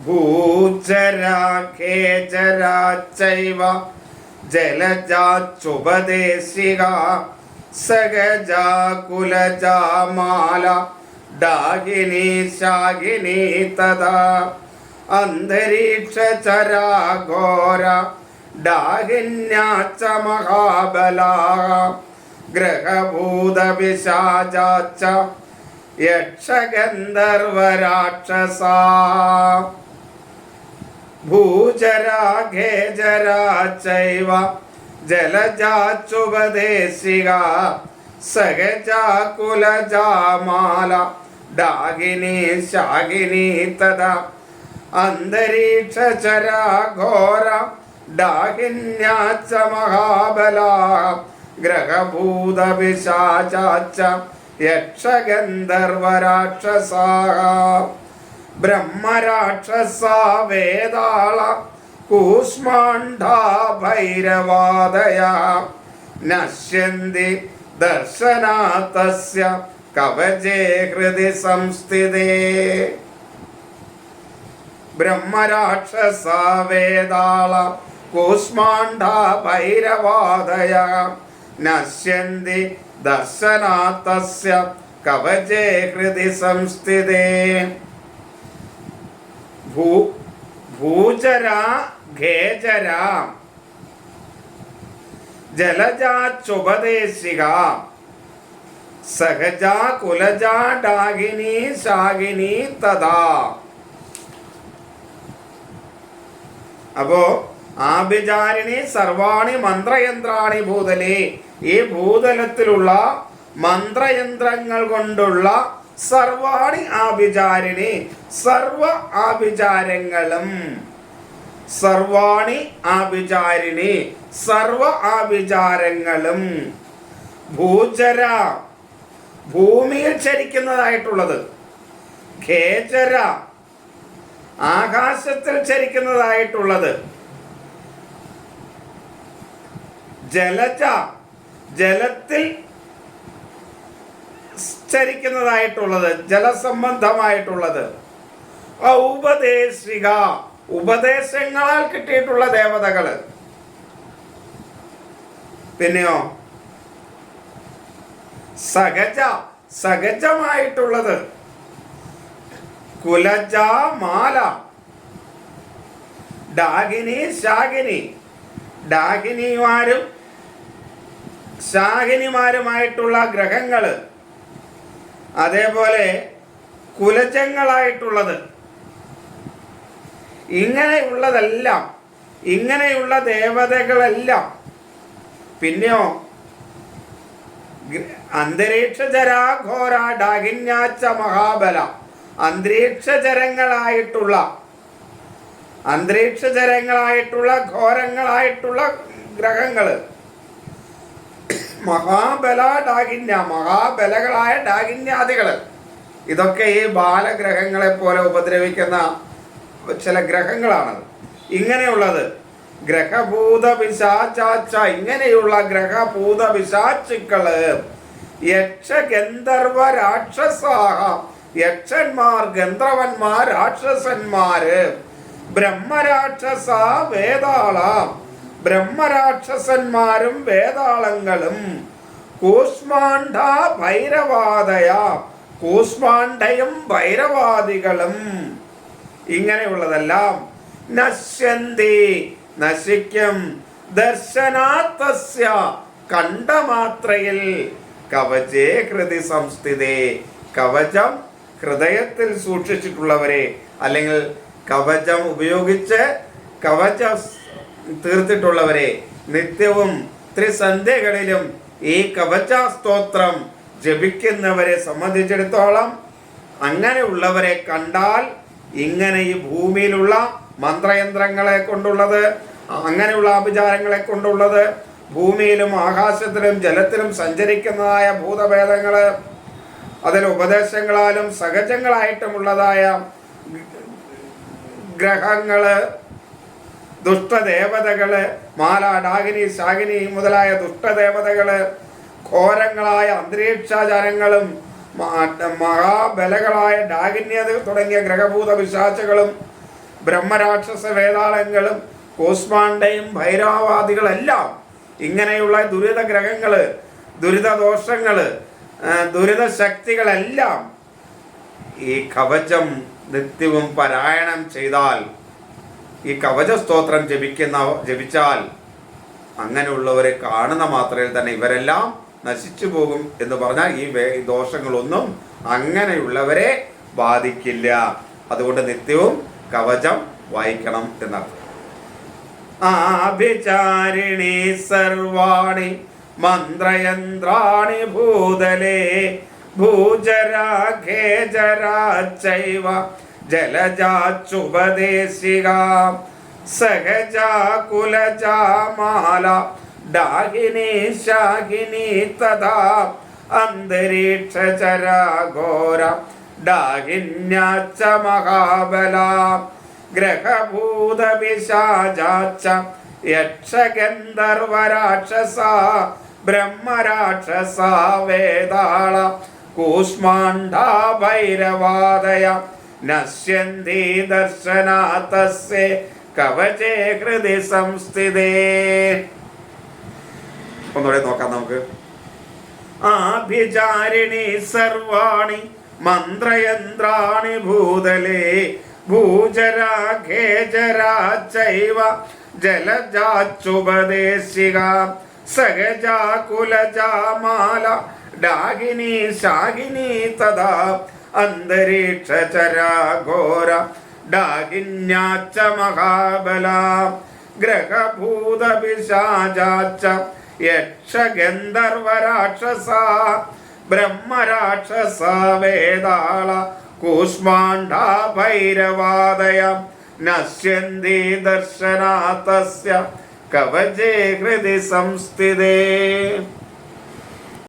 ഭൂചരാഖേചരാച്ചൈവ ജലജാച്ചുപദേശിക സഗജാ ഡാഗിനി ശാഖിനി തഥാ അന്തരീക്ഷ ചരാഘോര ഡാഹിന്യാച്ച മഹാബലാ ഗ്രഹഭൂതപിശാചാച്ച യക്ഷഗന്ധർവരാക്ഷസാ ഭൂചരാഘേജരാച്ചൈവ ജലജാച്ചുപദേശിക സഹജാ കുലജാമാല ഡാഗിനി ശാഗിനി തഥാ അന്തരീക്ഷ ചരാഘോര ഡാഹിന്യാച്ച മഹാബലാ ഗ്രഹഭൂതപിശാചാച്ച യക്ഷഗന്ധർവരാക്ഷസാ ബ്രഹ്മരാക്ഷസ വേദാള കൂഷ്മാണ്ഡാ ഭൈരവാദയ. നശ്യന്തി ദർശനാത്തസ്യ കവചേ ഹൃദി സംസ്ഥിതേ. ബ്രഹ്മരാക്ഷസ വേദാള കൂഷ്മാണ്ഡാ ഭൈരവാദയ. നശ്യന്തി ദർശനാത്തസ്യ കവചേ ഹൃദി സംസ്ഥിതേ. ഭൂ ഖേചര ജലജാച്ചുപദേശിക സഹജാ കുലജാ ഡാഗിനി ശാഗിനി തഥാ. അപ്പോ ആഭിചാരിണി സർവാണി മന്ത്രയന്ത്രാണി ഭൂതലേ ഈ ഭൂതലത്തിലുള്ള മന്ത്രയന്ത്രങ്ങൾ കൊണ്ടുള്ള സർവാണി ആഭിചാരിണി സർവ ആഭിചാരങ്ങളും. സർവാണി ആഭിചാരിണി സർവ ആഭിചാരങ്ങളും. ഭൂചര ഭൂമിയിൽ ചരിക്കുന്നതായിട്ടുള്ളത്. ഖേചര ആകാശത്തിൽ ചരിക്കുന്നതായിട്ടുള്ളത്. ജലജ ജലത്തിൽ ചരിക്കുന്നതായിട്ടുള്ളത് ജലസംബന്ധമായിട്ടുള്ളത്. ഔപദേശിക ഉപദേശങ്ങളാൽ കിട്ടിയിട്ടുള്ള ദേവതകൾ. പിന്നെയോ? സഹജ സഹജമായിട്ടുള്ളത്. കുലജ മാല. ഡാഗിനി ശാഗിനി. ഡാഗിനിമാരും ശാഗിനിമാരുമായിട്ടുള്ള ഗ്രഹങ്ങൾ. അതേപോലെ കുലജങ്ങളായിട്ടുള്ളത്. ഇങ്ങനെയുള്ളതെല്ലാം ഇങ്ങനെയുള്ള ദേവതകളെല്ലാം പിന്നെയോ അന്തരീക്ഷചരാഘോര ഡാഗിന്യാച്ച മഹാബല അന്തരീക്ഷചരങ്ങളായിട്ടുള്ള അന്തരീക്ഷചരങ്ങളായിട്ടുള്ള ഘോരങ്ങളായിട്ടുള്ള ഗ്രഹങ്ങൾ. മഹാബല ഡാഗിന്യ മഹാബലകളായ ഡാഗിന്യാദികൾ ഇതൊക്കെ ഈ ബാലഗ്രഹങ്ങളെ പോലെ ഉപദ്രവിക്കുന്ന ചില ഗ്രഹങ്ങളാണ് ഇങ്ങനെയുള്ളത്. ഗ്രഹഭൂത പിശാച്ചാച്ച ഇങ്ങനെയുള്ള ഗ്രഹഭൂത യക്ഷ ഗന്ധർവ രാക്ഷസാഹ യക്ഷന്മാർ ഗന്ധർവന്മാർ രാക്ഷസന്മാര്. ബ്രഹ്മരാക്ഷസ വേതാള. ബ്രഹ്മരാക്ഷസന്മാരും വേതാളങ്ങളും. കൂഷ്മാണ്ഡ ഭൈരവാദയ. കൂഷ്മാണ്ഡയും ഭൈരവാദികളും. ഇങ്ങനെയുള്ളതെല്ലാം നശ്യന്തി നശിക്കും. ദർശനാത്തസ്യ കണ്ട മാത്രയിൽ കവചേ കൃതി സംസ്ഥിതേ. കവചം ഹൃദയത്തിൽ സൂക്ഷിച്ചിട്ടുള്ളവരെ അല്ലെങ്കിൽ കവചം ഉപയോഗിച്ച് കവച തീർത്തിട്ടുള്ളവരെ നിത്യവും ത്രിസന്ധ്യകളിലും ഈ കവച സ്തോത്രം ജപിക്കുന്നവരെ സംബന്ധിച്ചിടത്തോളം അങ്ങനെയുള്ളവരെ കണ്ടാൽ ഇങ്ങനെ ഈ ഭൂമിയിലുള്ള മന്ത്രയന്ത്രങ്ങളെ കൊണ്ടുള്ളത് അങ്ങനെയുള്ള ആഭിചാരങ്ങളെ കൊണ്ടുള്ളത് ഭൂമിയിലും ആകാശത്തിലും ജലത്തിലും സഞ്ചരിക്കുന്നതായ ഭൂതഭേദങ്ങൾ അതിൽ ഉപദേശങ്ങളാലും സഹജങ്ങളായിട്ടുമുള്ളതായ ഗ്രഹങ്ങൾ ദുഷ്ടദേവതകൾ മാല ഡാഗിനി ശാഗിനി മുതലായ ദുഷ്ടദേവതകൾ ഘോരങ്ങളായ അന്തരീക്ഷാചാരങ്ങളും മഹാബലകളായ ഡാഗിന്യത തുടങ്ങിയ ഗ്രഹഭൂത പിശാചകളും ബ്രഹ്മരാക്ഷസ വേതാളങ്ങളും കോസ്മാണ്ടയും ഭൈരവാദികളെല്ലാം ഇങ്ങനെയുള്ള ദുരിത ഗ്രഹങ്ങൾ ദുരിതദോഷങ്ങൾ ആ, ദുരിത ശക്തികളെല്ലാം ഈ കവചം നിത്യവും പാരായണം ചെയ്താൽ ഈ കവച സ്തോത്രം ജപിക്കുന്ന ജപിച്ചാൽ അങ്ങനെയുള്ളവരെ കാണുന്ന മാത്രയിൽ തന്നെ ഇവരെല്ലാം നശിച്ചു പോകും എന്ന് പറഞ്ഞാൽ ഈ ദോഷങ്ങളൊന്നും അങ്ങനെയുള്ളവരെ ബാധിക്കില്ല. അതുകൊണ്ട് നിത്യവും കവചം വായിക്കണം എന്നർത്ഥം. ആഭിചാരിണി സർവാണി മന്ത്രയന്ത്രാണി ഭൂതലേ ഭൂജരാഖേജരാച്ചൈവ ജലജാച്ചുപദേശിക സഹജാ കുലജാ മാല ഡാഹിനി ശാഹിനി തഥാ അന്തരീക്ഷചരാഘോര ഡാഹിന്യാച്ച മഹാബല ഗ്രഹഭൂതപിശാചാച്ച യക്ഷഗന്ധർവരാക്ഷസ ബ്രഹ്മരാക്ഷസ വേദാള കൂഷ്മാണ്ഡാ ഭൈരവാദയ നശ്യന്തി ദർശനാത്തസ്യ കവചേ ഹൃദി സംസ്ഥിതേ ഒന്നുകൂടെ നോക്കാം നമുക്ക്. ആഭിചാരിണി സർവാണി മന്ത്രയന്ത്രാണി ഭൂതലേ ഭൂജരാഖേജരാച്ചൈവ ജലജാച്ചുപദേശിക സഹജാ കുലജാ മാല ഡാഹിനി ശാഹിനി തഥാ അന്തരീക്ഷചരാഘോര ഡാഹിന്യാച്ച മഹാബല ഗ്രഹഭൂതപിശാചാച്ച യക്ഷഗന്ധർവരാക്ഷസ ബ്രഹ്മരാക്ഷസ വേദാള കൂഷ്മാണ്ഡാ ഭൈരവാദയ നശ്യന്തി ദർശനാത്തസ്യ കവചേ ഹൃദി സംസ്ഥിതേ.